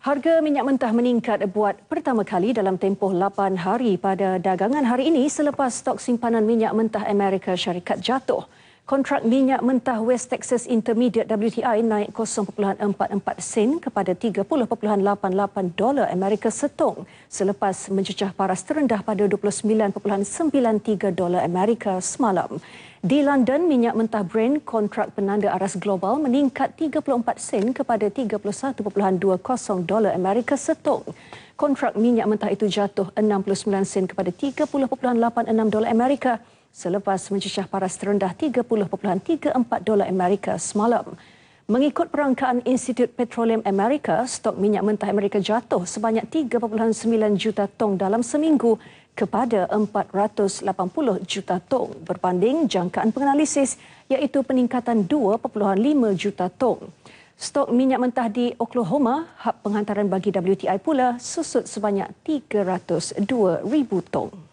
Harga minyak mentah meningkat buat pertama kali dalam tempoh 8 hari pada dagangan hari ini selepas stok simpanan minyak mentah Amerika Syarikat jatuh. Kontrak minyak mentah West Texas Intermediate WTI naik 0.44 sen kepada 30.88 dolar Amerika setong selepas mencecah paras terendah pada 29.93 dolar Amerika semalam. Di London, minyak mentah Brent kontrak penanda aras global meningkat 34 sen kepada 31.20 dolar Amerika setong. Kontrak minyak mentah itu jatuh 69 sen kepada 30.86 dolar Amerika selepas mencecah paras terendah 30.34 dolar Amerika semalam. Mengikut perangkaan Institut Petroleum Amerika, stok minyak mentah Amerika jatuh sebanyak 3.9 juta tong dalam seminggu kepada 480 juta tong berbanding jangkaan penganalisis iaitu peningkatan 2.5 juta tong. Stok minyak mentah di Oklahoma, hub penghantaran bagi WTI pula susut sebanyak 302 ribu tong.